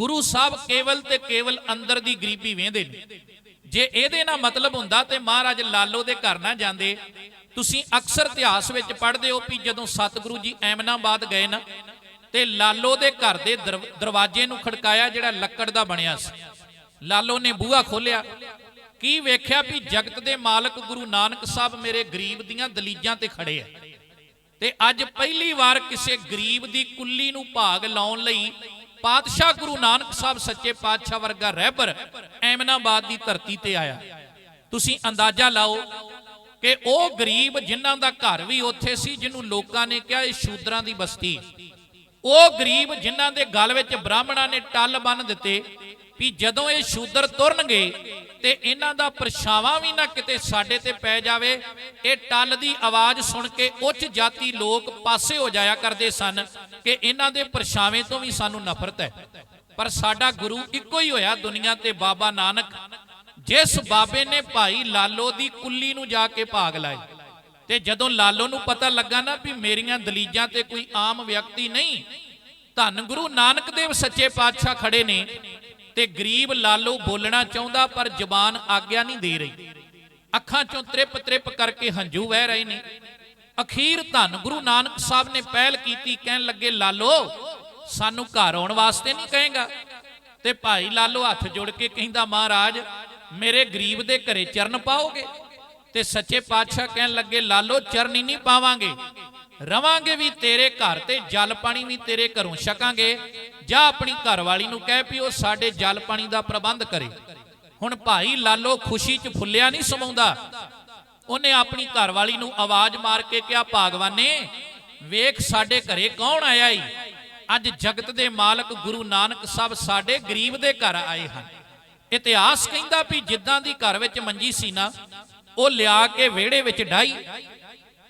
ਗੁਰੂ ਸਾਹਿਬ ਕੇਵਲ ਤੇ ਕੇਵਲ ਅੰਦਰ ਦੀ ਗਰੀਬੀ ਵੇਂਦੇ ਨੇ। ਜੇ ਇਹਦੇ ਨਾਲ ਮਤਲਬ ਹੁੰਦਾ ਤੇ ਮਹਾਰਾਜ ਲਾਲੋ ਦੇ ਘਰ ਨਾ ਜਾਂਦੇ, ਤੁਸੀਂ ਅਕਸਰ ਇਤਿਹਾਸ ਵਿੱਚ ਪੜ੍ਹਦੇ ਹੋ ਵੀ ਜਦੋਂ ਸਤਿਗੁਰੂ ਜੀ ਐਮਨਾਬਾਦ ਗਏ ਨਾ, ਤੇ ਲਾਲੋ ਦੇ ਘਰ ਦੇ ਦਰ- ਦਰਵਾਜ਼ੇ ਨੂੰ ਖੜਕਾਇਆ ਜਿਹੜਾ ਲੱਕੜ ਦਾ ਬਣਿਆ ਸੀ। ਲਾਲੋ ਨੇ ਬੂਹਾ ਖੋਲਿਆ ਕੀ ਵੇਖਿਆ ਵੀ ਜਗਤ ਦੇ ਮਾਲਕ ਗੁਰੂ ਨਾਨਕ ਸਾਹਿਬ ਮੇਰੇ ਗਰੀਬ ਦੀਆਂ ਦਲੀਜਾਂ ਤੇ ਖੜੇ ਆ। ਤੇ ਅੱਜ ਪਹਿਲੀ ਵਾਰ ਕਿਸੇ ਗਰੀਬ ਦੀ ਕੁੱਲੀ ਨੂੰ ਭਾਗ ਲਾਉਣ ਲਈ ਪਾਤਸ਼ਾਹ ਗੁਰੂ ਨਾਨਕ ਸਾਹਿਬ ਸੱਚੇ ਪਾਤਸ਼ਾਹ ਵਰਗਾ ਰਹਿਬਰ ਐਮਨਾਬਾਦ ਦੀ ਧਰਤੀ ਤੇ ਆਇਆ। ਤੁਸੀਂ ਅੰਦਾਜ਼ਾ ਲਾਓ ਕਿ ਉਹ ਗਰੀਬ ਜਿਨ੍ਹਾਂ ਦਾ ਘਰ ਵੀ ਉੱਥੇ ਸੀ, ਜਿਹਨੂੰ ਲੋਕਾਂ ਨੇ ਕਿਹਾ ਇਹ ਸ਼ੂਦਰਾਂ ਦੀ ਬਸਤੀ। ਉਹ ਗਰੀਬ ਜਿਨ੍ਹਾਂ ਦੇ ਗਲ ਵਿੱਚ ਬ੍ਰਾਹਮਣਾਂ ਨੇ ਟੱਲ ਬੰਨ ਦਿੱਤੇ ਵੀ ਜਦੋਂ ਇਹ ਸ਼ੂਦਰ ਤੁਰਨਗੇ ਤੇ ਇਹਨਾਂ ਦਾ ਪਰਛਾਵਾਂ ਵੀ ਨਾ ਕਿਤੇ ਸਾਡੇ ਤੇ ਪੈ ਜਾਵੇ। ਇਹ ਟੱਲ ਦੀ ਆਵਾਜ਼ ਸੁਣ ਕੇ ਉੱਚ ਜਾਤੀ ਲੋਕ ਪਾਸੇ ਹੋ ਜਾਇਆ ਕਰਦੇ ਸਨ ਕਿ ਇਹਨਾਂ ਦੇ ਪਰਛਾਵੇਂ ਤੋਂ ਵੀ ਸਾਨੂੰ ਨਫ਼ਰਤ ਹੈ। ਪਰ ਸਾਡਾ ਗੁਰੂ ਇੱਕੋ ਹੀ ਹੋਇਆ ਦੁਨੀਆ ਤੇ ਬਾਬਾ ਨਾਨਕ, ਜਿਸ ਬਾਬੇ ਨੇ ਭਾਈ ਲਾਲੋ ਦੀ ਕੁੱਲੀ ਨੂੰ ਜਾ ਕੇ ਭਾਗ ਲਾਏ। ਤੇ ਜਦੋਂ ਲਾਲੋ ਨੂੰ ਪਤਾ ਲੱਗਾ ਨਾ ਵੀ ਮੇਰੀਆਂ ਦਲੀਜਾਂ ਤੇ ਕੋਈ ਆਮ ਵਿਅਕਤੀ ਨਹੀਂ, ਧੰਨ ਗੁਰੂ ਨਾਨਕ ਦੇਵ ਸੱਚੇ ਪਾਤਸ਼ਾਹ ਖੜੇ ਨੇ ਤੇ ਗਰੀਬ ਲਾਲੋ ਬੋਲਣਾ ਚਾਹੁੰਦਾ, ਪਰ ਜ਼ਬਾਨ ਆਗਿਆ ਨਹੀਂ ਦੇ ਰਹੀ। ਅੱਖਾਂ ਚੋਂ ਤ੍ਰਿਪ ਤ੍ਰਿਪ ਕਰਕੇ ਹੰਝੂ ਵਹਿ ਰਹੇ ਨੇ। ਅਖੀਰ ਧੰਨ ਗੁਰੂ ਨਾਨਕ ਸਾਹਿਬ ਨੇ ਪਹਿਲ ਕੀਤੀ, ਕਹਿਣ ਲੱਗੇ, ਲਾਲੋ, ਸਾਨੂੰ ਘਰ ਆਉਣ ਵਾਸਤੇ ਨਹੀਂ ਕਹੇਗਾ? ਤੇ ਭਾਈ ਲਾਲੋ ਹੱਥ ਜੋੜ ਕੇ ਕਹਿੰਦਾ, ਮਹਾਰਾਜ, ਮੇਰੇ ਗਰੀਬ ਦੇ ਘਰੇ ਚਰਨ ਪਾਓਗੇ? ਤੇ ਸੱਚੇ ਪਾਤਸ਼ਾਹ ਕਹਿਣ ਲੱਗੇ, ਲਾਲੋ, ਚਰਨ ਹੀ ਨਹੀਂ ਪਾਵਾਂਗੇ। ਰਵਾਂਗੇ ਵੀ ਤੇਰੇ ਘਰ ਤੇ, ਜਲ ਪਾਣੀ ਵੀ ਤੇਰੇ ਘਰੋਂ ਛਕਾਂਗੇ। ਜਾਂ ਆਪਣੀ ਘਰ ਵਾਲੀ ਨੂੰ ਕਹਿ ਵੀ ਉਹ ਸਾਡੇ ਜਲ ਪਾਣੀ ਦਾ ਪ੍ਰਬੰਧ ਕਰੇ। ਹੁਣ ਭਾਈ ਲਾਲੋ ਖੁਸ਼ੀ 'ਚ ਫੁੱਲਿਆ ਨਹੀਂ ਸਮਾਉਂਦਾ। ਉਹਨੇ ਆਪਣੀ ਘਰ ਵਾਲੀ ਨੂੰ ਆਵਾਜ਼ ਮਾਰ ਕੇ ਕਿਹਾ, ਭਾਗਵਾਨੇ, ਵੇਖ ਸਾਡੇ ਘਰੇ ਕੌਣ ਆਇਆ ਈ? ਅੱਜ ਜਗਤ ਦੇ ਮਾਲਕ ਗੁਰੂ ਨਾਨਕ ਸਾਹਿਬ ਸਾਡੇ ਗਰੀਬ ਦੇ ਘਰ ਆਏ ਹਨ। ਇਤਿਹਾਸ ਕਹਿੰਦਾ ਵੀ ਜਿੱਦਾਂ ਦੀ ਘਰ ਵਿੱਚ ਮੰਜੀ ਸੀ ਨਾ, ਉਹ ਲਿਆ ਕੇ ਵਿਹੜੇ ਵਿੱਚ ਡਾਈ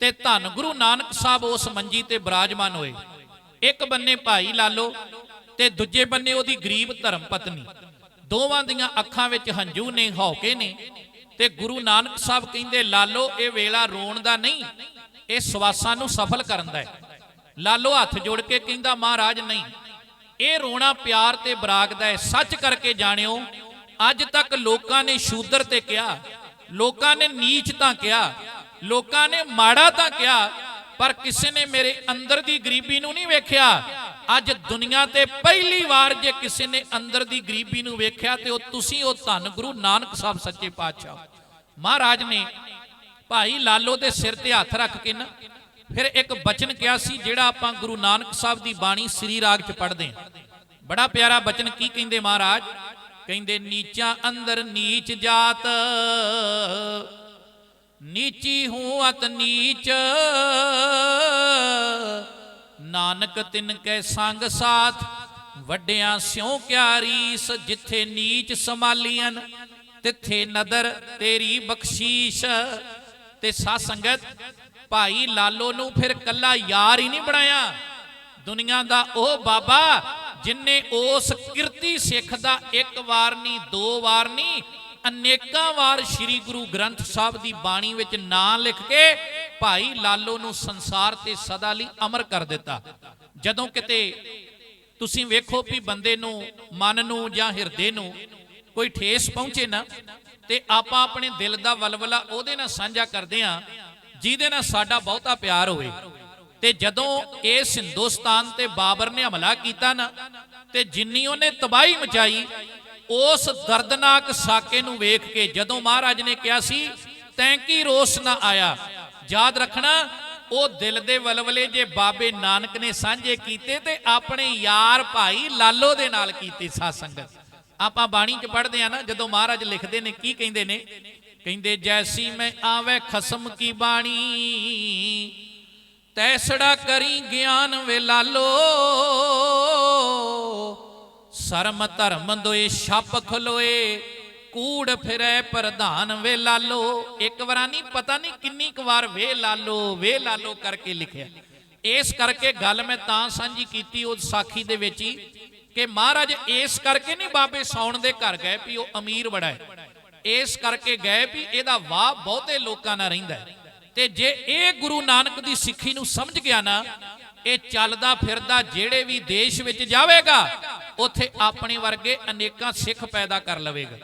ਤੇ ਧੰਨ ਗੁਰੂ ਨਾਨਕ ਸਾਹਿਬ ਉਸ ਮੰਜੀ ਤੇ ਬਿਰਾਜਮਾਨ ਹੋਏ। ਇੱਕ ਬੰਨੇ ਭਾਈ ਲਾਲੋ ਤੇ ਦੂਜੇ ਬੰਨੇ ਉਹਦੀ ਗਰੀਬ ਧਰਮ ਪਤਨੀ। ਦੋਵਾਂ ਦੀਆਂ ਅੱਖਾਂ ਵਿੱਚ ਹੰਝੂ ਨੇ ਹੌਕੇ ਨੇ ਤੇ ਗੁਰੂ ਨਾਨਕ ਸਾਹਿਬ ਕਹਿੰਦੇ, ਲਾਲੋ, ਇਹ ਵੇਲਾ ਰੋਣ ਦਾ ਨਹੀਂ, ਇਹ ਸਵਾਸਾਂ ਨੂੰ ਸਫਲ ਕਰਨ ਦਾ ਹੈ। ਲਾਲੋ ਹੱਥ ਜੋੜ ਕੇ ਕਹਿੰਦਾ, ਮਹਾਰਾਜ, ਨਹੀਂ, ਇਹ ਰੋਣਾ ਪਿਆਰ ਤੇ ਬਰਾਗ ਦਾ ਹੈ। ਸੱਚ ਕਰਕੇ ਜਾਣਿਓ, ਅੱਜ ਤੱਕ ਲੋਕਾਂ ਨੇ ਸ਼ੂਦਰ ਤੇ ਕਿਹਾ, ਲੋਕਾਂ ਨੇ ਨੀਚ ਤਾਂ ਕਿਹਾ ਲੋਕਾਂ ਨੇ ਮਾੜਾ ਤਾਂ ਕਿਹਾ, ਪਰ ਕਿਸੇ ਨੇ ਮੇਰੇ ਅੰਦਰ ਦੀ ਗਰੀਬੀ ਨੂੰ ਨਹੀਂ ਵੇਖਿਆ। ਅੱਜ ਦੁਨੀਆ ਤੇ ਪਹਿਲੀ ਵਾਰ ਜੇ ਕਿਸੇ ਨੇ ਅੰਦਰ ਦੀ ਗਰੀਬੀ ਨੂੰ ਵੇਖਿਆ, ਤੇ ਉਹ ਤੁਸੀਂ ਉਹ ਧੰਨ ਗੁਰੂ ਨਾਨਕ ਸਾਹਿਬ ਸੱਚੇ ਪਾਤਸ਼ਾਹ ਮਹਾਰਾਜ ਨੇ ਭਾਈ ਲਾਲੋ ਦੇ ਸਿਰ ਤੇ ਹੱਥ ਰੱਖ ਕੇ ਨਾ, ਫਿਰ ਇੱਕ ਬਚਨ ਕਿਹਾ ਸੀ, ਜਿਹੜਾ ਆਪਾਂ ਗੁਰੂ ਨਾਨਕ ਸਾਹਿਬ ਦੀ ਬਾਣੀ ਸ੍ਰੀ ਰਾਗ ਚ ਪੜ੍ਹਦੇ ਹਾਂ। ਬੜਾ ਪਿਆਰਾ ਬਚਨ ਕੀ ਕਹਿੰਦੇ ਮਹਾਰਾਜ? ਕਹਿੰਦੇ, ਨੀਚਾਂ ਅੰਦਰ ਨੀਚ ਜਾਤ ਨੀਚੀ ਹੂੰ ਅਤ ਨੀਚ। ਨਾਨਕ ਤਿਨ ਕੈ ਸੰਗ ਸਾਥ, ਵੱਡਿਆਂ ਸਿਉ ਕਿਆ ਜਿੱਥੇ ਨੀਚ ਸਮਾਲੀਆਂ ਤਿੱਥੇ ਨਦਰ ਤੇਰੀ ਬਖਸ਼ੀਸ਼। ਤੇ ਸਾਧ ਸੰਗਤ, ਭਾਈ ਲਾਲੋ ਨੂੰ ਫਿਰ ਕੱਲਾ ਯਾਰ ਹੀ ਨਹੀਂ ਬਣਾਇਆ। ਦੁਨੀਆ ਦਾ ਉਹ ਬਾਬਾ ਜਿਨਨੇ ਉਸ ਕਿਰਤੀ ਸਿੱਖ ਦਾ ਇੱਕ ਵਾਰ ਨਹੀਂ, ਦੋ ਵਾਰ ਨਹੀਂ ਅਨੇਕਾਂ ਵਾਰ ਸ੍ਰੀ ਗੁਰੂ ਗ੍ਰੰਥ ਸਾਹਿਬ ਦੀ ਬਾਣੀ ਵਿੱਚ ਨਾਂ ਲਿਖ ਕੇ ਭਾਈ ਲਾਲੋ ਨੂੰ ਸੰਸਾਰ ਤੇ ਸਦਾ ਲਈ ਅਮਰ ਕਰ ਦਿੱਤਾ। ਜਦੋਂ ਕਿਤੇ ਤੁਸੀਂ ਵੇਖੋ ਵੀ ਬੰਦੇ ਨੂੰ ਮਨ ਨੂੰ ਜਾਂ ਹਿਰਦੇ ਨੂੰ ਕੋਈ ਠੇਸ ਪਹੁੰਚੇ ਨਾ, ਤੇ ਆਪਾਂ ਆਪਣੇ ਦਿਲ ਦਾ ਵਲਵਲਾ ਉਹਦੇ ਨਾਲ ਸਾਂਝਾ ਕਰਦੇ ਆ ਜਿਹਦੇ ਨਾਲ ਸਾਡਾ ਬਹੁਤਾ ਪਿਆਰ ਹੋਵੇ। ਤੇ ਜਦੋਂ ਇਸ ਹਿੰਦੁਸਤਾਨ ਤੇ ਬਾਬਰ ਨੇ ਹਮਲਾ ਕੀਤਾ ਨਾ, ਤੇ ਜਿੰਨੀ ਉਹਨੇ ਤਬਾਹੀ ਮਚਾਈ ਉਸ ਦਰਦਨਾਕ ਸਾਕੇ ਨੂੰ ਵੇਖ ਕੇ ਜਦੋਂ ਮਹਾਰਾਜ ਨੇ ਕਿਹਾ ਸੀ, ਤੈਂ ਕੀ ਰੋਸ ਨਾ ਆਇਆ? ਯਾਦ ਰੱਖਣਾ, ਉਹ ਦਿਲ ਦੇ ਵਲਵਲੇ ਜੇ ਬਾਬੇ ਨਾਨਕ ਨੇ ਸਾਂਝੇ ਕੀਤੇ ਤੇ ਆਪਣੇ ਯਾਰ ਭਾਈ ਲਾਲੋ ਦੇ ਨਾਲ ਕੀਤੇ ਸਾਧ ਸੰਗਤ। ਆਪਾਂ ਬਾਣੀ ਚ ਪੜ੍ਹਦੇ ਆ ਨਾ, ਜਦੋਂ ਮਹਾਰਾਜ ਲਿਖਦੇ ਨੇ, ਕੀ ਕਹਿੰਦੇ ਨੇ? ਕਹਿੰਦੇ, ਜੈਸੀ ਮੈਂ ਆਵੇ ਖਸਮ ਕੀ ਬਾਣੀ ਤੈਸੜਾ ਕਰੀ ਗਿਆਨ ਵੇ ਲਾਲੋ। ਸਰਮ ਧਰਮ ਦੋਏ ਛੱਪ ਖਲੋਏ, ਕੂੜ ਫਿਰੈ ਪ੍ਰਧਾਨ ਵੇ ਲਾਲੋ। ਇੱਕ ਵਾਰ ਨਹੀਂ, ਪਤਾ ਨਹੀਂ ਕਿੰਨੀ ਕੁ ਵਾਰ ਵੇ ਲਾਲੋ ਵੇ ਲਾਲੋ ਕਰਕੇ ਲਿਖਿਆ। ਇਸ ਕਰਕੇ ਗੱਲ ਮੈਂ ਤਾਂ ਸਾਂਝੀ ਕੀਤੀ ਉਹ ਸਾਖੀ ਦੇ ਵਿੱਚ ਹੀ ਕਿ ਮਹਾਰਾਜ ਇਸ ਕਰਕੇ ਨਹੀਂ ਬਾਬੇ ਸੌਣ ਦੇ ਘਰ ਗਏ ਵੀ ਉਹ ਅਮੀਰ ਬੜਾ ਹੈ। ਇਸ ਕਰਕੇ ਗਏ ਵੀ ਇਹਦਾ ਵਾਹ ਬਹੁਤੇ ਲੋਕਾਂ ਨਾਲ ਰਹਿੰਦਾ ਤੇ ਜੇ ਇਹ ਗੁਰੂ ਨਾਨਕ ਦੀ ਸਿੱਖੀ ਨੂੰ ਸਮਝ ਗਿਆ ਨਾ, ਇਹ ਚੱਲਦਾ ਫਿਰਦਾ ਜਿਹੜੇ ਵੀ ਦੇਸ਼ ਵਿੱਚ ਜਾਵੇਗਾ ਉੱਥੇ ਆਪਣੇ ਵਰਗੇ ਅਨੇਕਾਂ ਸਿੱਖ ਪੈਦਾ ਕਰ ਲਵੇਗਾ।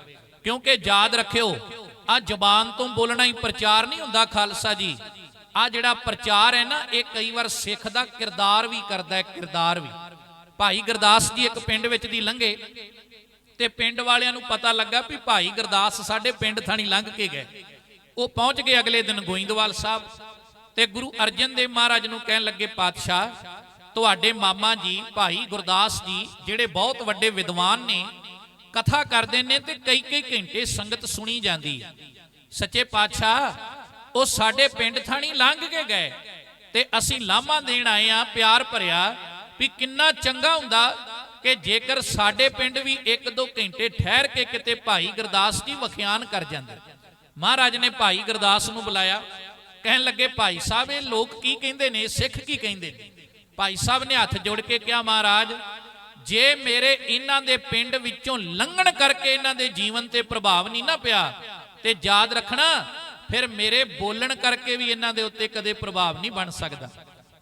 ਕਿਉਂਕਿ ਯਾਦ ਰੱਖਿਓ, ਆ ਜ਼ਬਾਨ ਤੋਂ ਬੋਲਣਾ ਹੀ ਪ੍ਰਚਾਰ ਨਹੀਂ ਹੁੰਦਾ ਖਾਲਸਾ ਜੀ। ਆ ਜਿਹੜਾ ਪ੍ਰਚਾਰ ਹੈ ਨਾ, ਇਹ ਕਈ ਵਾਰ ਸਿੱਖ ਦਾ ਕਿਰਦਾਰ ਵੀ ਕਰਦਾ ਹੈ, ਕਿਰਦਾਰ ਵੀ। ਭਾਈ ਗੁਰਦਾਸ ਜੀ ਇੱਕ ਪਿੰਡ ਵਿੱਚ ਦੀ ਲੰਘੇ ਤੇ ਪਿੰਡ ਵਾਲਿਆਂ ਨੂੰ ਪਤਾ ਲੱਗਾ ਵੀ ਭਾਈ ਗੁਰਦਾਸ ਸਾਡੇ ਪਿੰਡ ਥਾਣੀ ਲੰਘ ਕੇ ਗਏ। ਉਹ ਪਹੁੰਚ ਗਏ ਅਗਲੇ ਦਿਨ ਗੋਇੰਦਵਾਲ ਸਾਹਿਬ ਤੇ ਗੁਰੂ ਅਰਜਨ ਦੇਵ ਮਹਾਰਾਜ ਨੂੰ ਕਹਿਣ ਲੱਗੇ, ਪਾਤਸ਼ਾਹ ਤੁਹਾਡੇ ਮਾਮਾ ਜੀ, ਭਾਈ ਗੁਰਦਾਸ ਜੀ, ਜਿਹੜੇ ਬਹੁਤ ਵੱਡੇ ਵਿਦਵਾਨ ਨੇ, ਕਥਾ ਕਰਦੇ ਨੇ ਤੇ ਕਈ ਕਈ ਘੰਟੇ ਸੰਗਤ ਸੁਣੀ ਜਾਂਦੀ ਹੈ। ਸੱਚੇ ਪਾਤਸ਼ਾਹ, ਉਹ ਸਾਡੇ ਪਿੰਡ ਥਾਣੀ ਲੰਘ ਕੇ ਗਏ ਤੇ ਅਸੀਂ ਲਾਮਾ ਦੇਣ ਆਏ ਆ ਪਿਆਰ ਭਰਿਆ, ਵੀ ਕਿੰਨਾ ਚੰਗਾ ਹੁੰਦਾ ਕਿ ਜੇਕਰ ਸਾਡੇ ਪਿੰਡ ਵੀ ਇੱਕ ਦੋ ਘੰਟੇ ਠਹਿਰ ਕੇ ਕਿਤੇ ਭਾਈ ਗੁਰਦਾਸ ਜੀ ਵਖਿਆਨ ਕਰ ਜਾਂਦੇ। ਮਹਾਰਾਜ ਨੇ ਭਾਈ ਗੁਰਦਾਸ ਨੂੰ ਬੁਲਾਇਆ, ਕਹਿਣ ਲੱਗੇ, ਭਾਈ ਸਾਹਿਬ, ਇਹ ਲੋਕ ਕੀ ਕਹਿੰਦੇ ਨੇ? ਸਿੱਖ ਕੀ ਕਹਿੰਦੇ ਨੇ? ਭਾਈ ਸਾਹਿਬ ਨੇ ਹੱਥ ਜੋੜ ਕੇ ਕਿਹਾ, ਮਹਾਰਾਜ, ਜੇ ਮੇਰੇ ਇਹਨਾਂ ਦੇ ਪਿੰਡ ਵਿੱਚੋਂ ਲੰਘਣ ਕਰਕੇ ਇਹਨਾਂ ਦੇ ਜੀਵਨ ਤੇ ਪ੍ਰਭਾਵ ਨਹੀਂ ਨਾ ਪਿਆ ਤੇ ਯਾਦ ਰੱਖਣਾ, ਫਿਰ ਮੇਰੇ ਬੋਲਣ ਕਰਕੇ ਵੀ ਇਹਨਾਂ ਦੇ ਉੱਤੇ ਕਦੇ ਪ੍ਰਭਾਵ ਨਹੀਂ ਬਣ ਸਕਦਾ।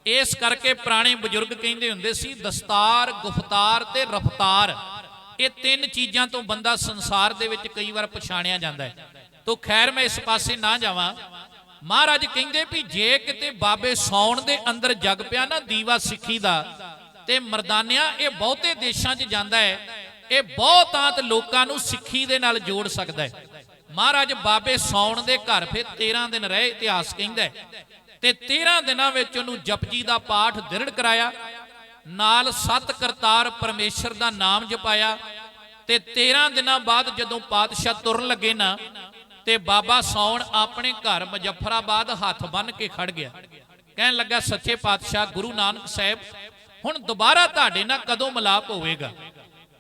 ਇਸ ਕਰਕੇ ਪੁਰਾਣੇ ਬਜ਼ੁਰਗ ਕਹਿੰਦੇ ਹੁੰਦੇ ਸੀ, ਦਸਤਾਰ, ਗੁਫਤਾਰ ਤੇ ਰਫਤਾਰ, ਇਹ ਤਿੰਨ ਚੀਜ਼ਾਂ ਤੋਂ ਬੰਦਾ ਸੰਸਾਰ ਦੇ ਵਿੱਚ ਕਈ ਵਾਰ ਪਛਾਣਿਆ ਜਾਂਦਾ ਹੈ। ਤੋ ਖੈਰ ਮੈਂ ਇਸ ਪਾਸੇ ਨਾ ਜਾਵਾਂ ਮਹਾਰਾਜ ਕਹਿੰਦੇ ਵੀ ਜੇ ਕਿਤੇ ਬਾਬੇ ਸੌਣ ਦੇ ਅੰਦਰ ਜਗ ਪਿਆ ਨਾ ਦੀਵਾ ਸਿੱਖੀ ਦਾ, ਤੇ ਮਰਦਾਨਿਆਂ, ਇਹ ਬਹੁਤੇ ਦੇਸ਼ਾਂ 'ਚ ਜਾਂਦਾ ਹੈ, ਇਹ ਬਹੁਤਾਂਤ ਲੋਕਾਂ ਨੂੰ ਸਿੱਖੀ ਦੇ ਨਾਲ ਜੋੜ ਸਕਦਾ ਹੈ। ਮਹਾਰਾਜ ਬਾਬੇ ਸੌਣ ਦੇ ਘਰ ਫਿਰ 13 ਦਿਨ ਰਹੇ ਇਤਿਹਾਸ ਕਹਿੰਦਾ ਹੈ, ਤੇ 13 ਦਿਨਾਂ ਵਿੱਚ ਉਹਨੂੰ ਜਪਜੀ ਦਾ ਪਾਠ ਦ੍ਰਿੜ ਕਰਾਇਆ, ਨਾਲ ਸਤ ਕਰਤਾਰ ਪਰਮੇਸ਼ਰ ਦਾ ਨਾਮ ਜਪਾਇਆ, ਤੇ 13 ਦਿਨਾਂ ਬਾਅਦ ਜਦੋਂ ਪਾਤਸ਼ਾਹ ਤੁਰਨ ਲੱਗੇ ਨਾ ਤੇ ਬਾਬਾ ਸੌਣ ਆਪਣੇ ਘਰ ਮੁਜ਼ੱਫਰਾਬਾਦ ਹੱਥ ਬੰਨ ਕੇ ਖੜ ਗਿਆ। ਕਹਿਣ ਲੱਗਾ, ਸੱਚੇ ਪਾਤਸ਼ਾਹ, ਗੁਰੂ ਨਾਨਕ ਸਾਹਿਬ, ਹੁਣ ਦੁਬਾਰਾ ਤੁਹਾਡੇ ਨਾਲ ਕਦੋਂ ਮਿਲਾਪ ਹੋਵੇਗਾ?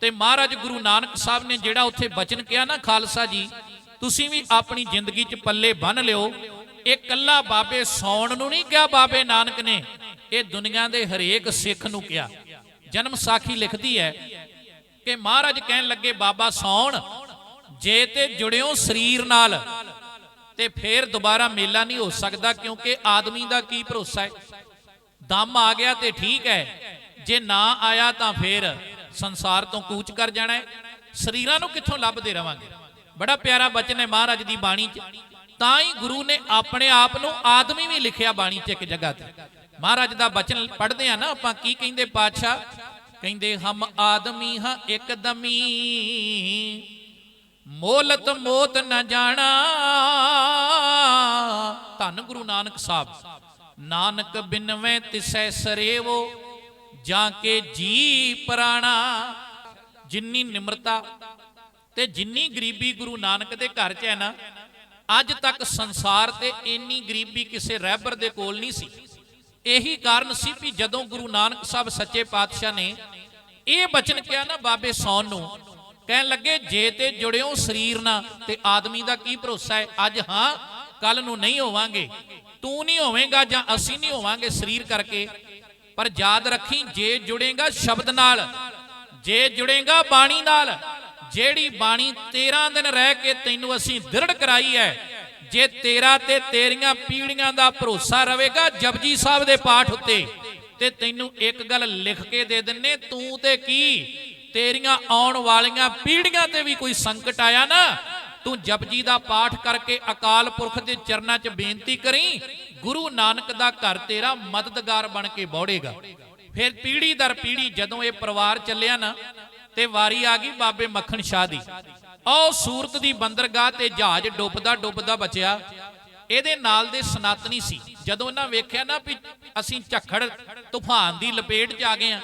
ਤੇ ਮਹਾਰਾਜ ਗੁਰੂ ਨਾਨਕ ਸਾਹਿਬ ਨੇ ਜਿਹੜਾ ਉੱਥੇ ਬਚਨ ਕਿਹਾ ਨਾ, ਖਾਲਸਾ ਜੀ, ਤੁਸੀਂ ਵੀ ਆਪਣੀ ਜ਼ਿੰਦਗੀ 'ਚ ਪੱਲੇ ਬੰਨ ਲਿਓ। ਇਹ ਕੱਲਾ ਬਾਬੇ ਸੌਣ ਨੂੰ ਨਹੀਂ ਕਿਹਾ, ਬਾਬੇ ਨਾਨਕ ਨੇ। ਇਹ ਦੁਨੀਆ ਦੇ ਹਰੇਕ ਸਿੱਖ ਨੂੰ ਕਿਹਾ। ਜਨਮ ਸਾਖੀ ਲਿਖਦੀ ਹੈ ਕਿ ਮਹਾਰਾਜ ਕਹਿਣ ਲੱਗੇ, ਬਾਬਾ ਸੌਣ ਜੇ ਤੇ ਜੁੜਿਓ ਸਰੀਰ ਨਾਲ, ਤੇ ਫੇਰ ਦੁਬਾਰਾ ਮੇਲਾ ਨਹੀਂ ਹੋ ਸਕਦਾ ਕਿਉਂਕਿ ਆਦਮੀ ਦਾ ਕੀ ਭਰੋਸਾ ਹੈ? ਦਮ ਆ ਗਿਆ ਤੇ ਠੀਕ ਹੈ। ਜੇ ਨਾ ਆਇਆ ਤਾਂ ਫੇਰ ਸੰਸਾਰ ਤੋਂ ਕੂਚ ਕਰ ਜਾਣਾ ਹੈ। ਸਰੀਰਾਂ ਨੂੰ ਕਿੱਥੋਂ ਲੱਭਦੇ ਰਵਾਂਗੇ? ਬੜਾ ਪਿਆਰਾ ਬਚਨ ਹੈ ਮਹਾਰਾਜ ਦੀ ਬਾਣੀ 'ਚ। ਤਾਂ ਹੀ ਗੁਰੂ ਨੇ ਆਪਣੇ ਆਪ ਨੂੰ ਆਦਮੀ ਵੀ ਲਿਖਿਆ ਬਾਣੀ 'ਚ ਇੱਕ ਜਗ੍ਹਾ ਤੇ। ਮਹਾਰਾਜ ਦਾ ਬਚਨ ਪੜ੍ਹਦੇ ਆ ਨਾ ਆਪਾਂ, ਕੀ ਕਹਿੰਦੇ ਪਾਤਸ਼ਾਹ? ਕਹਿੰਦੇ, ਹਮ ਆਦਮੀ ਹਾਂ ਇੱਕਦਮੀ। ਮੋਲਤ ਮੋਤ ਨਾ ਜਾਣਾ। ਧੰਨ ਗੁਰੂ ਨਾਨਕ ਸਾਹਿਬ, ਨਾਨਕ ਬਿਨਵੇਂ ਤਿਸੈ ਸਰੇਵੋ, ਜਾਂ ਕੇ ਜੀ ਪ੍ਰਾਣਾ। ਜਿੰਨੀ ਨਿਮਰਤਾ ਤੇ ਜਿੰਨੀ ਗਰੀਬੀ ਗੁਰੂ ਨਾਨਕ ਦੇ ਘਰ 'ਚ ਹੈ ਨਾ, ਅੱਜ ਤੱਕ ਸੰਸਾਰ ਤੇ ਇੰਨੀ ਗਰੀਬੀ ਕਿਸੇ ਰਹਿਬਰ ਦੇ ਕੋਲ ਨਹੀਂ ਸੀ। ਇਹੀ ਕਾਰਨ ਸੀ ਵੀ ਜਦੋਂ ਗੁਰੂ ਨਾਨਕ ਸਾਹਿਬ ਸੱਚੇ ਪਾਤਸ਼ਾਹ ਨੇ ਇਹ ਬਚਨ ਕਿਹਾ ਨਾ ਬਾਬੇ ਸੌਣ ਨੂੰ ਕਹਿਣ ਲੱਗੇ, ਜੇ ਤੇ ਜੁੜਿਓ ਸਰੀਰ ਨਾਲ ਤੇ ਆਦਮੀ ਦਾ ਕੀ ਭਰੋਸਾ ਹੈ? ਅੱਜ ਹਾਂ ਕੱਲ ਨੂੰ ਨਹੀਂ ਹੋਵਾਂਗੇ। ਤੂੰ ਨਹੀਂ ਹੋਵੇਂਗਾ ਜਾਂ ਅਸੀਂ ਨਹੀਂ ਹੋਵਾਂਗੇ ਸਰੀਰ ਕਰਕੇ। ਪਰ ਯਾਦ ਰੱਖੀ, ਜੇ ਜੁੜੇਗਾ ਸ਼ਬਦ ਨਾਲ, ਜੇ ਜੁੜੇਗਾ ਬਾਣੀ ਨਾਲ, ਜਿਹੜੀ ਬਾਣੀ 13 ਦਿਨ ਰਹਿ ਕੇ ਤੈਨੂੰ ਅਸੀਂ ਦ੍ਰਿੜ ਕਰਾਈ ਹੈ, ਜੇ ਤੇਰਾ ਤੇ ਤੇਰੀਆਂ ਪੀੜੀਆਂ ਦਾ ਭਰੋਸਾ ਰਵੇਗਾ ਜਪਜੀ ਸਾਹਿਬ ਦੇ ਪਾਠ ਉੱਤੇ, ਤੇ ਤੈਨੂੰ ਇੱਕ ਗੱਲ ਲਿਖ ਕੇ ਦੇ ਦਿੰਨੇ, ਤੂੰ ਤੇ ਕੀ ਤੇਰੀਆਂ ਆਉਣ ਵਾਲੀਆਂ ਪੀੜ੍ਹੀਆਂ ਤੇ ਵੀ ਕੋਈ ਸੰਕਟ ਆਇਆ ਨਾ, ਤੂੰ ਜਪਜੀ ਦਾ ਪਾਠ ਕਰਕੇ ਅਕਾਲ ਪੁਰਖ ਦੇ ਚਰਨਾਂ 'ਚ ਬੇਨਤੀ ਕਰੀ, ਗੁਰੂ ਨਾਨਕ ਦਾ ਘਰ ਤੇਰਾ ਮਦਦਗਾਰ ਬਣ ਕੇ ਬੌੜੇਗਾ। ਫਿਰ ਪੀੜ੍ਹੀ ਦਰ ਪੀੜ੍ਹੀ ਜਦੋਂ ਇਹ ਪਰਿਵਾਰ ਚੱਲਿਆ ਨਾ, ਤੇ ਵਾਰੀ ਆ ਗਈ ਬਾਬੇ ਮੱਖਣ ਸ਼ਾਹ ਦੀ। ਉਹ ਸੂਰਤ ਦੀ ਬੰਦਰਗਾਹ ਤੇ ਜਹਾਜ਼ ਡੁੱਬਦਾ ਡੁੱਬਦਾ ਬਚਿਆ। ਇਹਦੇ ਨਾਲ ਦੇ ਸਨਾਤਨੀ ਸੀ। ਜਦੋਂ ਇਹਨਾਂ ਵੇਖਿਆ ਨਾ ਵੀ ਅਸੀਂ ਝੱਖੜ, ਤੂਫਾਨ ਦੀ ਲਪੇਟ 'ਚ ਆ ਗਏ ਆ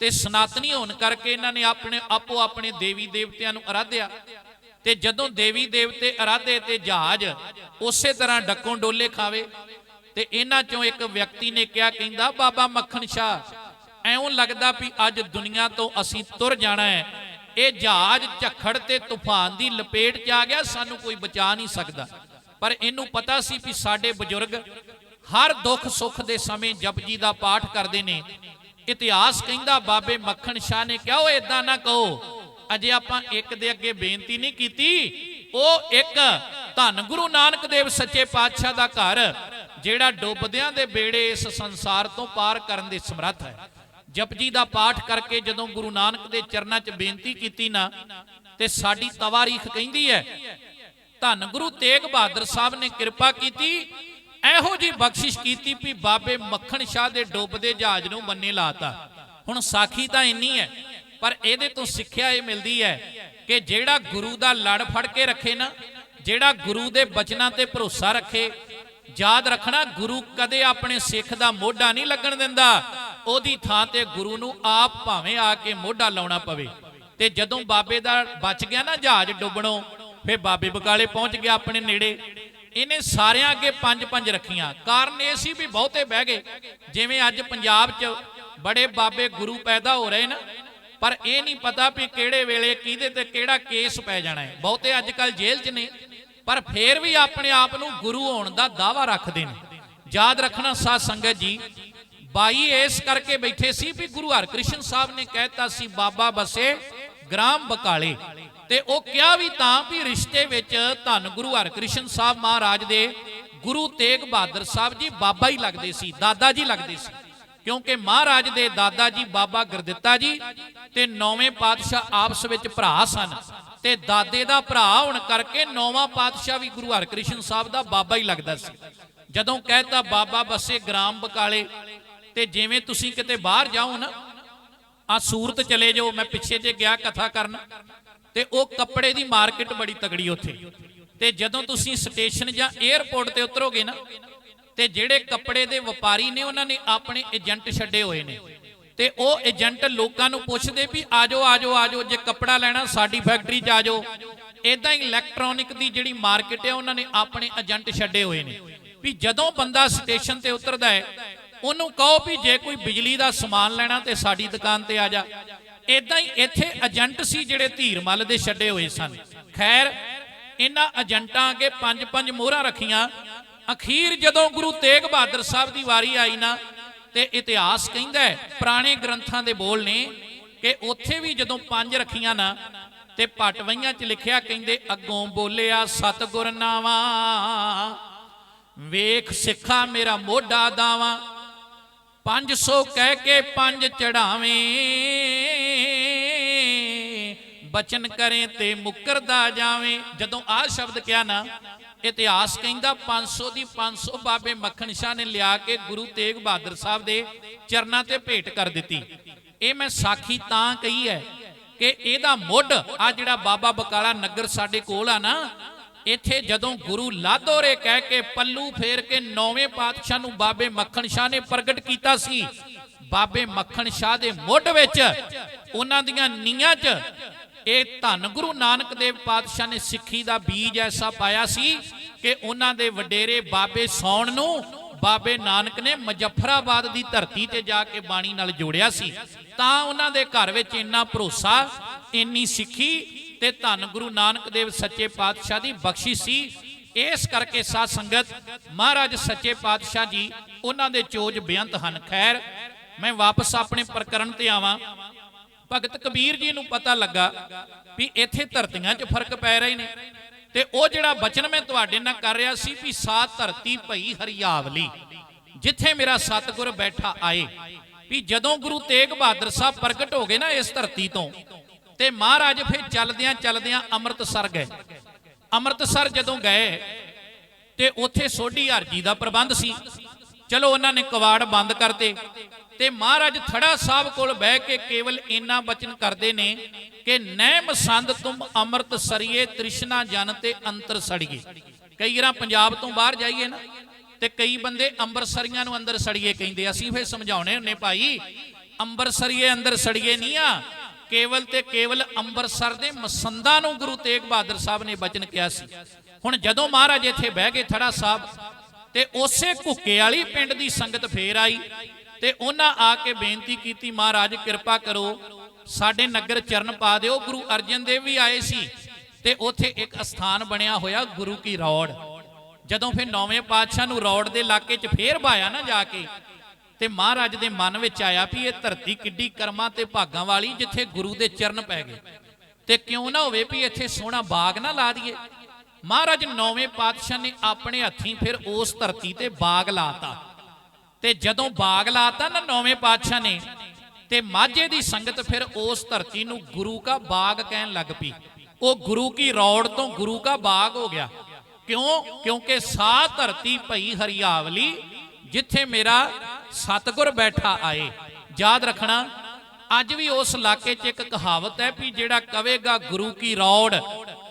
ਤੇ ਸਨਾਤਨੀ ਹੋਣ ਕਰਕੇ ਇਹਨਾਂ ਨੇ ਆਪਣੇ ਆਪੋ ਆਪਣੇ ਦੇਵੀ ਦੇਵਤਿਆਂ ਨੂੰ ਅਰਾਧਿਆ। ਤੇ ਜਦੋਂ ਦੇਵੀ ਦੇਵਤੇ ਅਰਾਧੇ ਤੇ ਜਹਾਜ਼ ਉਸੇ ਤਰ੍ਹਾਂ ਡੱਕੋਂ ਡੋਲੇ ਖਾਵੇ, ਤੇ ਇਹਨਾਂ ਚੋਂ ਇੱਕ ਵਿਅਕਤੀ ਨੇ ਕਿਹਾ, ਕਹਿੰਦਾ, ਬਾਬਾ ਮੱਖਣ ਸ਼ਾਹ, ਐਉਂ ਲੱਗਦਾ ਵੀ ਅੱਜ ਦੁਨੀਆ ਤੋਂ ਅਸੀਂ ਤੁਰ ਜਾਣਾ ਹੈ। ਇਹ ਜਹਾਜ਼ ਝੱਖੜ ਤੇ ਤੂਫਾਨ ਦੀ ਲਪੇਟ 'ਚ ਆ ਗਿਆ, ਸਾਨੂੰ ਕੋਈ ਬਚਾ ਨਹੀਂ ਸਕਦਾ। ਪਰ ਇਹਨੂੰ ਪਤਾ ਸੀ ਵੀ ਸਾਡੇ ਬਜ਼ੁਰਗ ਹਰ ਦੁੱਖ ਸੁੱਖ ਦੇ ਸਮੇਂ ਜਪਜੀ ਦਾ ਪਾਠ ਕਰਦੇ ਨੇ। ਇਤਿਹਾਸ ਕਹਿੰਦਾ, ਬਾਬੇ ਮੱਖਣ ਸ਼ਾਹ ਨੇ ਕਿਹਾ, ਉਹ ਇਦਾਂ ਨਾ ਕਹੋ। ਅਜੇ ਆਪਾਂ ਇੱਕ ਦੇ ਅੱਗੇ ਬੇਨਤੀ ਨਹੀਂ ਕੀਤੀ। ਉਹ ਇੱਕ ਧੰਨ ਗੁਰੂ ਨਾਨਕ ਦੇਵ ਸੱਚੇ ਪਾਤਸ਼ਾਹ ਦਾ ਘਰ, ਜਿਹੜਾ ਡੁੱਬਦਿਆਂ ਦੇ ਬੇੜੇ ਇਸ ਸੰਸਾਰ ਤੋਂ ਪਾਰ ਕਰਨ ਦੇ ਸਮਰੱਥ ਹੈ। ਜਪਜੀ ਦਾ ਪਾਠ ਕਰਕੇ ਜਦੋਂ ਗੁਰੂ ਨਾਨਕ ਦੇ ਚਰਨਾਂ 'ਚ ਬੇਨਤੀ ਕੀਤੀ ਨਾ, ਤੇ ਸਾਡੀ ਤਵਾਰੀਖ ਕਹਿੰਦੀ ਹੈ, ਧੰਨ ਗੁਰੂ ਤੇਗ ਬਹਾਦਰ ਸਾਹਿਬ ਨੇ ਕਿਰਪਾ ਕੀਤੀ ਇਹੋ ਜੀ ਬਖਸ਼ਿਸ਼ ਕੀਤੀ ਵੀ ਬਾਬੇ ਮੱਖਣ ਸ਼ਾਹ ਦੇ ਡੁੱਬਦੇ ਜਹਾਜ਼ ਨੂੰ ਬੰਨੇ ਲਾਤਾ। ਹੁਣ ਸਾਖੀ ਤਾਂ ਇੰਨੀ ਹੈ, ਪਰ ਇਹਦੇ ਤੋਂ ਸਿੱਖਿਆ ਇਹ ਮਿਲਦੀ ਹੈ ਕਿ ਜਿਹੜਾ ਗੁਰੂ ਦਾ ਲੜ ਫੜ ਕੇ ਰੱਖੇ ਨਾ, ਜਿਹੜਾ ਗੁਰੂ ਦੇ ਬਚਨਾਂ ਤੇ ਭਰੋਸਾ ਰੱਖੇ, ਯਾਦ ਰੱਖਣਾ ਗੁਰੂ ਕਦੇ ਆਪਣੇ ਸਿੱਖ ਦਾ ਮੋਢਾ ਨਹੀਂ ਲੱਗਣ ਦਿੰਦਾ, ਉਹਦੀ ਥਾਂ ਤੇ ਗੁਰੂ ਨੂੰ ਆਪ ਭਾਵੇਂ ਆ ਕੇ ਮੋਢਾ ਲਾਉਣਾ ਪਵੇ। ਤੇ ਜਦੋਂ ਬਾਬੇ ਦਾ ਬਚ ਗਿਆ ਨਾ ਜਹਾਜ਼ ਡੁੱਬਣੋਂ ਫੇ ਬਾਬੇ ਬਕਾਲੇ ਪਹੁੰਚ ਗਿਆ ਆਪਣੇ ਨੇੜੇ। ਇਹਨੇ ਸਾਰਿਆਂ ਅੱਗੇ ਪੰਜ ਪੰਜ ਰੱਖੀਆਂ। ਕਾਰਨ ਇਹ ਸੀ ਵੀ ਬਹੁਤੇ ਬਹਿ ਗਏ। ਜਿਵੇਂ ਅੱਜ ਪੰਜਾਬ 'ਚ ਬੜੇ ਬਾਬੇ ਗੁਰੂ ਪੈਦਾ ਹੋ ਰਹੇ ਨੇ, ਪਰ ਇਹ ਨਹੀਂ ਪਤਾ ਵੀ ਕਿਹੜੇ ਵੇਲੇ ਕਿਹਦੇ ਤੇ ਕਿਹੜਾ ਕੇਸ ਪੈ ਜਾਣਾ ਹੈ। ਬਹੁਤੇ ਅੱਜ ਕੱਲ ਜੇਲ੍ਹ 'ਚ ਨੇ, ਪਰ ਫੇਰ ਵੀ ਆਪਣੇ ਆਪ ਨੂੰ ਗੁਰੂ ਹੋਣ ਦਾ ਦਾਵਾ ਰੱਖਦੇ ਨੇ। ਯਾਦ ਰੱਖਣਾ ਸਾਧ ਸੰਗਤ ਜੀ, ਬਾਈ ਇਸ ਕਰਕੇ ਬੈਠੇ ਸੀ ਵੀ ਗੁਰੂ ਹਰਕ੍ਰਿਸ਼ਨ ਸਾਹਿਬ ਨੇ ਕਹਿਤਾ ਸੀ, ਬਾਬਾ ਬਸੇ ਗ੍ਰਾਮ ਬਕਾਲੇ। ਤੇ ਉਹ ਕਿਹਾ ਵੀ ਤਾਂ ਵੀ ਰਿਸ਼ਤੇ ਵਿੱਚ ਧੰਨ ਗੁਰੂ ਹਰਕ੍ਰਿਸ਼ਨ ਸਾਹਿਬ ਮਹਾਰਾਜ ਦੇ ਗੁਰੂ ਤੇਗ ਬਹਾਦਰ ਸਾਹਿਬ ਜੀ ਬਾਬਾ ਹੀ ਲੱਗਦੇ ਸੀ, ਦਾਦਾ ਜੀ ਲੱਗਦੇ ਸੀ। ਕਿਉਂਕਿ ਮਹਾਰਾਜ ਦੇ ਦਾਦਾ ਜੀ ਬਾਬਾ ਗੁਰਦਿੱਤਾ ਜੀ ਤੇ ਨੌਵੇਂ ਪਾਤਸ਼ਾਹ ਆਪਸ ਵਿੱਚ ਭਰਾ ਸਨ ਤੇ ਦਾਦੇ ਦਾ ਭਰਾ ਹੋਣ ਕਰਕੇ ਨੌਵਾਂ ਪਾਤਸ਼ਾਹ ਵੀ ਗੁਰੂ ਹਰਕ੍ਰਿਸ਼ਨ ਸਾਹਿਬ ਦਾ ਬਾਬਾ ਹੀ ਲੱਗਦਾ ਸੀ। ਜਦੋਂ ਕਹਿਤਾ ਬਾਬਾ ਬਸੇ ਗ੍ਰਾਮ ਬਕਾਲੇ ਤੇ ਜਿਵੇਂ ਤੁਸੀਂ ਕਿਤੇ ਬਾਹਰ ਜਾਓ ਨਾ ਆ ਸੂਰਤ ਚਲੇ ਜਾਓ, ਮੈਂ ਪਿੱਛੇ ਜੇ ਗਿਆ ਕਥਾ ਕਰਨ ਤੇ ਉਹ ਕੱਪੜੇ ਦੀ ਮਾਰਕੀਟ ਬੜੀ ਤਗੜੀ ਉੱਥੇ। ਤੇ ਜਦੋਂ ਤੁਸੀਂ ਸਟੇਸ਼ਨ ਜਾਂ 에ਅਰਪੋਰਟ ਤੇ ਉਤਰੋਗੇ ਨਾ, ਤੇ ਜਿਹੜੇ ਕੱਪੜੇ ਦੇ ਵਪਾਰੀ ਨੇ, ਉਹਨਾਂ ਨੇ ਆਪਣੇ ਏਜੰਟ ਛੱਡੇ ਹੋਏ ਨੇ। ਤੇ ਉਹ ਏਜੰਟ ਲੋਕਾਂ ਨੂੰ ਪੁੱਛਦੇ ਵੀ, ਆਜੋ ਆਜੋ ਆਜੋ, ਜੇ ਕੱਪੜਾ ਲੈਣਾ ਸਾਡੀ ਫੈਕਟਰੀ 'ਚ ਆਜੋ। ਇਦਾਂ ਹੀ ਇਲੈਕਟ੍ਰੋਨਿਕ ਦੀ ਜਿਹੜੀ ਮਾਰਕੀਟ ਹੈ, ਉਹਨਾਂ ਨੇ ਆਪਣੇ ਏਜੰਟ ਛੱਡੇ ਹੋਏ ਨੇ। ਵੀ ਜਦੋਂ ਬੰਦਾ ਸਟੇਸ਼ਨ ਤੇ ਉਤਰਦਾ ਹੈ, ਉਹਨੂੰ ਕਹੋ ਵੀ ਜੇ ਕੋਈ ਬਿਜਲੀ ਦਾ ਸਮਾਨ ਲੈਣਾ ਤੇ ਸਾਡੀ ਦੁਕਾਨ ਤੇ ਆ ਜਾ। ਇਦਾਂ ਹੀ ਇੱਥੇ ਏਜੰਟ ਸੀ ਜਿਹੜੇ ਧੀਰਮਲ ਦੇ ਛੱਡੇ ਹੋਏ ਸਨ। ਖੈਰ, ਇਹਨਾਂ ਏਜੰਟਾਂ ਅੱਗੇ ਪੰਜ ਪੰਜ ਮੋਹਰਾਂ ਰੱਖੀਆਂ। ਅਖੀਰ ਜਦੋਂ ਗੁਰੂ ਤੇਗ ਬਹਾਦਰ ਸਾਹਿਬ ਦੀ ਵਾਰੀ ਆਈ ਨਾ, ਤੇ ਇਤਿਹਾਸ ਕਹਿੰਦਾ ਹੈ, ਪੁਰਾਣੇ ਗ੍ਰੰਥਾਂ ਦੇ ਬੋਲ ਨੇ ਕਿ ਉੱਥੇ ਵੀ ਜਦੋਂ ਪੰਜ ਰੱਖੀਆਂ ਨਾ, ਤੇ ਪਟਵਈਆਂ 'ਚ ਲਿਖਿਆ ਕਹਿੰਦੇ, ਅੱਗੋਂ ਬੋਲਿਆ, ਸਤਗੁਰ ਨਾਵਾ। ਵੇਖ ਸਿੱਖਾ ਮੇਰਾ ਮੋਢਾ ਦਾਵਾ। 500 ਕਹਿ ਕੇ ਪੰਜ ਚੜਾਵੇਂ। ਬਚਨ ਕਰੇ ਤੇ ਮੁਕਰਦਾ ਜਾਵੇਂ। ਜਦੋਂ ਆਹ ਸ਼ਬਦ ਕਿਹਾ ਨਾ, ਇਤਿਹਾਸ ਕਹਿੰਦਾ 500 ਦੀ 500 ਬਾਬੇ ਮੱਖਣ ਸ਼ਾਹ ਨੇ ਲਿਆ ਕੇ ਗੁਰੂ ਤੇਗ ਬਹਾਦਰ ਸਾਹਿਬ ਦੇ ਚਰਨਾਂ ਤੇ ਭੇਟ ਕਰ ਦਿੱਤੀ। ਇਹ ਮੈਂ ਸਾਖੀ ਤਾਂ ਕਹੀ ਹੈ ਕਿ ਇਹਦਾ ਮੁੱਢ ਆ ਜਿਹੜਾ ਬਾਬਾ ਬਕਾਲਾ ਨਗਰ ਸਾਡੇ ਕੋਲ ਆ ਨਾ, ਇੱਥੇ ਜਦੋਂ ਗੁਰੂ ਲਾਧੋਰੇ ਕਹਿ ਕੇ ਪੱਲੂ ਫੇਰ ਕੇ ਨੌਵੇਂ ਪਾਤਸ਼ਾਹ ਨੂੰ ਬਾਬੇ ਮੱਖਣ ਸ਼ਾਹ ਨੇ ਪ੍ਰਗਟ ਕੀਤਾ ਸੀ, ਬਾਬੇ ਮੱਖਣ ਸ਼ਾਹ ਦੇ ਮੁੱਢ ਵਿੱਚ ਉਹਨਾਂ ਦੀਆਂ ਨੀਆਂ 'ਚ ਇਹ ਧੰਨ ਗੁਰੂ ਨਾਨਕ ਦੇਵ ਪਾਤਸ਼ਾਹ ਨੇ ਸਿੱਖੀ ਦਾ ਬੀਜ ਐਸਾ ਪਾਇਆ ਸੀ ਕਿ ਉਹਨਾਂ ਦੇ ਵਡੇਰੇ ਬਾਬੇ ਸੌਣ ਨੂੰ ਬਾਬੇ ਨਾਨਕ ਨੇ ਮੁਜ਼ੱਫਰਾਬਾਦ ਦੀ ਧਰਤੀ ਤੇ ਜਾ ਕੇ ਬਾਣੀ ਨਾਲ ਜੋੜਿਆ ਸੀ। ਤਾਂ ਉਹਨਾਂ ਦੇ ਘਰ ਵਿੱਚ ਇੰਨਾ ਭਰੋਸਾ, ਇੰਨੀ ਸਿੱਖੀ ਤੇ ਧੰਨ ਗੁਰੂ ਨਾਨਕ ਦੇਵ ਸੱਚੇ ਪਾਤਸ਼ਾਹ ਦੀ ਬਖਸ਼ਿਸ਼ ਸੀ। ਇਸ ਕਰਕੇ ਸਾਧ ਸੰਗਤ, ਮਹਾਰਾਜ ਸੱਚੇ ਪਾਤਸ਼ਾਹ ਜੀ, ਉਹਨਾਂ ਦੇ ਚੋਜ ਬੇਅੰਤ ਹਨ। ਖੈਰ, ਮੈਂ ਵਾਪਸ ਆਪਣੇ ਪ੍ਰਕਰਨ ਤੇ ਆਵਾਂ। ਭਗਤ ਕਬੀਰ ਜੀ ਨੂੰ ਪਤਾ ਲੱਗਾ ਵੀ ਇੱਥੇ ਧਰਤੀਆਂ 'ਚ ਫ਼ਰਕ ਪੈ ਰਹੇ ਨੇ ਤੇ ਉਹ ਜਿਹੜਾ ਬਚਨ ਮੈਂ ਤੁਹਾਡੇ ਨਾਲ ਕਰ ਰਿਹਾ ਸੀ ਵੀ ਸਾਤ ਧਰਤੀ ਭਈ ਹਰਿਆਵਲੀ, ਜਿੱਥੇ ਮੇਰਾ ਸਤਿਗੁਰ ਬੈਠਾ ਆਏ। ਵੀ ਜਦੋਂ ਗੁਰੂ ਤੇਗ ਬਹਾਦਰ ਸਾਹਿਬ ਪ੍ਰਗਟ ਹੋ ਗਏ ਨਾ ਇਸ ਧਰਤੀ ਤੋਂ, ਤੇ ਮਹਾਰਾਜ ਫਿਰ ਚੱਲਦਿਆਂ ਚੱਲਦਿਆਂ ਅੰਮ੍ਰਿਤਸਰ ਗਏ। ਅੰਮ੍ਰਿਤਸਰ ਜਦੋਂ ਗਏ, ਤੇ ਉੱਥੇ ਸੋਢੀ ਹਰਜੀ ਦਾ ਪ੍ਰਬੰਧ ਸੀ। ਚਲੋ ਉਹਨਾਂ ਨੇ ਕਵਾੜ ਬੰਦ ਕਰਤੇ। ਤੇ ਮਹਾਰਾਜ ਥੜਾ ਸਾਹਿਬ ਕੋਲ ਬਹਿ ਕੇ ਕੇਵਲ ਇੰਨਾ ਬਚਨ ਕਰਦੇ ਨੇ ਕਿ ਨਹਿ ਮਸੰਦ ਤੁਮ ਅੰਮ੍ਰਿਤ ਸਰੀਏ ਤ੍ਰਿਸ਼ਨਾ ਜਨ ਤੇ ਅੰਤਰ ਸੜੀਏ। ਕਈ ਵਾਰ ਪੰਜਾਬ ਤੋਂ ਬਾਹਰ ਜਾਈਏ ਨਾ, ਤੇ ਕਈ ਬੰਦੇ ਅੰਮ੍ਰਿਤਸਰੀਆਂ ਨੂੰ ਅੰਦਰ ਸੜੀਏ ਕਹਿੰਦੇ, ਅਸੀਂ ਫੇਰ ਸਮਝਾਉਣੇ ਹੁੰਨੇ ਭਾਈ ਅੰਮ੍ਰਿਤਸਰੀਏ ਅੰਦਰ ਸੜੀਏ ਨਹੀਂ ਆ, ਕੇਵਲ ਤੇ ਕੇਵਲ ਅੰਮ੍ਰਿਤਸਰ ਦੇ ਮਸੰਦਾਂ ਨੂੰ ਗੁਰੂ ਤੇਗ ਬਹਾਦਰ ਸਾਹਿਬ ਨੇ ਬਚਨ ਕਿਹਾ ਸੀ। ਹੁਣ ਜਦੋਂ ਮਹਾਰਾਜ ਇੱਥੇ ਬਹਿ ਗਏ ਥੜਾ ਸਾਹਿਬ, ਤੇ ਉਸੇ ਘੁੱਕੇ ਵਾਲੀ ਪਿੰਡ ਦੀ ਸੰਗਤ ਫੇਰ ਆਈ ਤੇ ਉਹਨਾਂ ਆ ਕੇ ਬੇਨਤੀ ਕੀਤੀ, ਮਹਾਰਾਜ, ਕਿਰਪਾ ਕਰੋ, ਸਾਡੇ ਨਗਰ ਚਰਨ ਪਾ ਦਿਓ। ਗੁਰੂ ਅਰਜਨ ਦੇਵ ਵੀ ਆਏ ਸੀ ਤੇ ਉੱਥੇ ਇੱਕ ਅਸਥਾਨ ਬਣਿਆ ਹੋਇਆ, ਗੁਰੂ ਕੀ ਰੌੜ। ਜਦੋਂ ਫਿਰ ਨੌਵੇਂ ਪਾਤਸ਼ਾਹ ਨੂੰ ਰੌੜ ਦੇ ਇਲਾਕੇ 'ਚ ਫੇਰ ਭਾਇਆ ਨਾ ਜਾ ਕੇ, ਤੇ ਮਹਾਰਾਜ ਦੇ ਮਨ ਵਿੱਚ ਆਇਆ ਵੀ ਇਹ ਧਰਤੀ ਕਿੱਡੀ ਕਰਮਾਂ ਤੇ ਭਾਗਾਂ ਵਾਲੀ, ਜਿੱਥੇ ਗੁਰੂ ਦੇ ਚਰਨ ਪੈ ਗਏ। ਤੇ ਕਿਉਂ ਨਾ ਹੋਵੇ ਵੀ ਇੱਥੇ ਸੋਹਣਾ ਬਾਗ ਨਾ ਲਾ ਦਈਏ। ਮਹਾਰਾਜ ਨੌਵੇਂ ਪਾਤਸ਼ਾਹ ਨੇ ਆਪਣੇ ਹੱਥੀਂ ਫਿਰ ਉਸ ਧਰਤੀ ਤੇ ਬਾਗ ਲਾਤਾ ਤੇ ਜਦੋਂ ਬਾਗ ਲਾਤਾ ਨਾ ਨੌਵੇਂ ਪਾਤਸ਼ਾਹ ਨੇ, ਤੇ ਮਾਝੇ ਦੀ ਸੰਗਤ ਫਿਰ ਉਸ ਧਰਤੀ ਨੂੰ ਗੁਰੂ ਕਾ ਬਾਗ ਕਹਿਣ ਲੱਗ ਪਈ। ਉਹ ਗੁਰੂ ਕੀ ਰੌੜ ਤੋਂ ਗੁਰੂ ਕਾ ਬਾਗ ਹੋ ਗਿਆ। ਕਿਉਂ? ਕਿਉਂਕਿ ਸਾ ਧਰਤੀ ਭਈ ਹਰਿਆਵਲੀ, ਜਿੱਥੇ ਮੇਰਾ ਸਤਗੁਰ ਬੈਠਾ ਆਏ। ਯਾਦ ਰੱਖਣਾ, ਅੱਜ ਵੀ ਉਸ ਇਲਾਕੇ 'ਚ ਇੱਕ ਕਹਾਵਤ ਹੈ ਵੀ ਜਿਹੜਾ ਕਵੇਗਾ ਗੁਰੂ ਕੀ ਰੌੜ,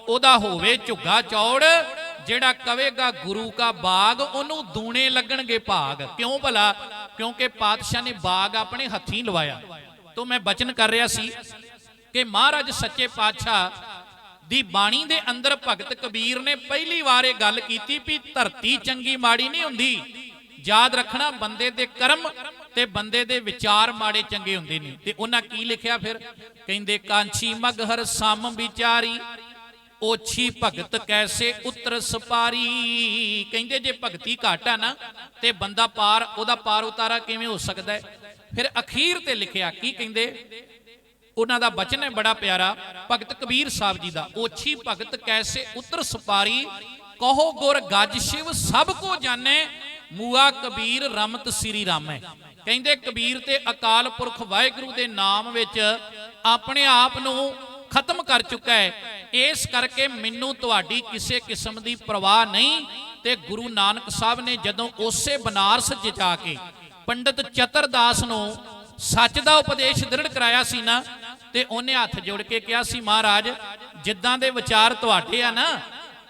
ਉਹਦਾ ਹੋਵੇ ਝੁੱਗਾ ਚੌੜ ਜਿਹੜਾ ਕਵੇਗਾ ਗੁਰੂ ਕਾ ਬਾਗ, ਉਹਨੂੰ ਦੂਣੇ ਲੱਗਣਗੇ ਭਾਗ। ਕਿਉਂ ਭਲਾ? ਕਿਉਂਕਿ ਪਾਤਸ਼ਾਹ ਨੇ ਬਾਗ ਆਪਣੇ ਹੱਥੀਂ ਲਵਾਇਆ। ਤੋਂ ਮੈਂ ਬਚਨ ਕਰ ਰਿਹਾ ਸੀ ਕਿ ਮਹਾਰਾਜ ਸੱਚੇ ਪਾਤਸ਼ਾਹ ਦੀ ਬਾਣੀ ਦੇ ਅੰਦਰ ਭਗਤ ਕਬੀਰ ਨੇ ਪਹਿਲੀ ਵਾਰ ਇਹ ਗੱਲ ਕੀਤੀ ਵੀ ਧਰਤੀ ਚੰਗੀ ਮਾੜੀ ਨਹੀਂ ਹੁੰਦੀ। ਯਾਦ ਰੱਖਣਾ, ਬੰਦੇ ਦੇ ਕਰਮ ਤੇ ਬੰਦੇ ਦੇ ਵਿਚਾਰ ਮਾੜੇ ਚੰਗੇ ਹੁੰਦੇ ਨੇ। ਤੇ ਉਹਨਾਂ ਕੀ ਲਿਖਿਆ ਫਿਰ? ਕਹਿੰਦੇ, ਕਾਂਛੀ ਮਗਹਰ ਸਮ ਵਿਚਾਰੀ ਓਛੀ ਭਗਤ ਕੈਸੇ ਉਤਰ ਸਪਾਰੀ? ਕਹਿੰਦੇ ਜੇ ਭਗਤੀ ਘੱਟ ਆ ਨਾ, ਤੇ ਬੰਦਾ ਪਾਰ, ਉਹਦਾ ਪਾਰ ਉਤਾਰਾ ਕਿਵੇਂ ਹੋ ਸਕਦਾ ਹੈ? ਫਿਰ ਅਖੀਰ ਤੇ ਲਿਖਿਆ ਕੀ ਕਹਿੰਦੇ? ਉਹਨਾਂ ਦਾ ਬਚਨ ਹੈ ਬੜਾ ਪਿਆਰਾ, ਭਗਤ ਕਬੀਰ ਸਾਹਿਬ ਜੀ ਦਾ, ਓਛੀ ਭਗਤ ਕੈਸੇ ਉਤਰ ਸਪਾਰੀ? ਕਹੋ ਗੁਰ ਗੱਜ ਸ਼ਿਵ ਸਭ ਕੋ ਜਾਣੈ, ਮੂਆ ਕਬੀਰ ਰਮਤ ਸ੍ਰੀ ਰਾਮ। ਹੈ ਕਹਿੰਦੇ ਕਬੀਰ ਤੇ ਅਕਾਲ ਪੁਰਖ ਵਾਹਿਗੁਰੂ ਦੇ ਨਾਮ ਵਿੱਚ ਆਪਣੇ ਆਪ ਨੂੰ ਖਤਮ ਕਰ ਚੁੱਕਾ ਹੈ। ਇਸ ਕਰਕੇ ਮੈਨੂੰ ਤੁਹਾਡੀ ਕਿਸੇ ਕਿਸਮ ਦੀ ਪਰਵਾਹ ਨਹੀਂ ਤੇ ਗੁਰੂ ਨਾਨਕ ਸਾਹਿਬ ਨੇ ਜਦੋਂ ਉਸੇ ਬਨਾਰਸ 'ਚ ਜਾ ਕੇ ਪੰਡਤ ਚਤਰਦਾਸ ਨੂੰ ਸੱਚ ਦਾ ਉਪਦੇਸ਼ ਦ੍ਰਿੜ ਕਰਾਇਆ ਸੀ ਨਾ, ਤੇ ਉਹਨੇ ਹੱਥ ਜੋੜ ਕੇ ਕਿਹਾ ਸੀ, ਮਹਾਰਾਜ, ਜਿੱਦਾਂ ਦੇ ਵਿਚਾਰ ਤੁਹਾਡੇ ਆ ਨਾ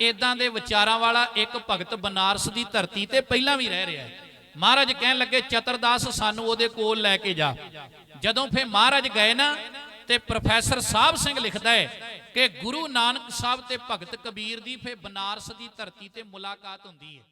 ਇਦਾਂ ਦੇ ਵਿਚਾਰਾਂ ਵਾਲਾ ਇੱਕ ਭਗਤ ਬਨਾਰਸ ਦੀ ਧਰਤੀ ਤੇ ਪਹਿਲਾਂ ਵੀ ਰਹਿ ਰਿਹਾ ਹੈ। ਮਹਾਰਾਜ ਕਹਿਣ ਲੱਗੇ, ਚਤਰਦਾਸ, ਸਾਨੂੰ ਉਹਦੇ ਕੋਲ ਲੈ ਕੇ ਜਾ। ਜਦੋਂ ਫੇ ਮਹਾਰਾਜ ਗਏ ਨਾ ਤੇ ਪ੍ਰੋਫੈਸਰ ਸਾਹਿਬ ਸਿੰਘ ਲਿਖਦਾ ਹੈ ਕਿ ਗੁਰੂ ਨਾਨਕ ਸਾਹਿਬ ਤੇ ਭਗਤ ਕਬੀਰ ਦੀ ਫੇ ਬਨਾਰਸ ਦੀ ਧਰਤੀ ਤੇ ਮੁਲਾਕਾਤ ਹੁੰਦੀ ਹੈ।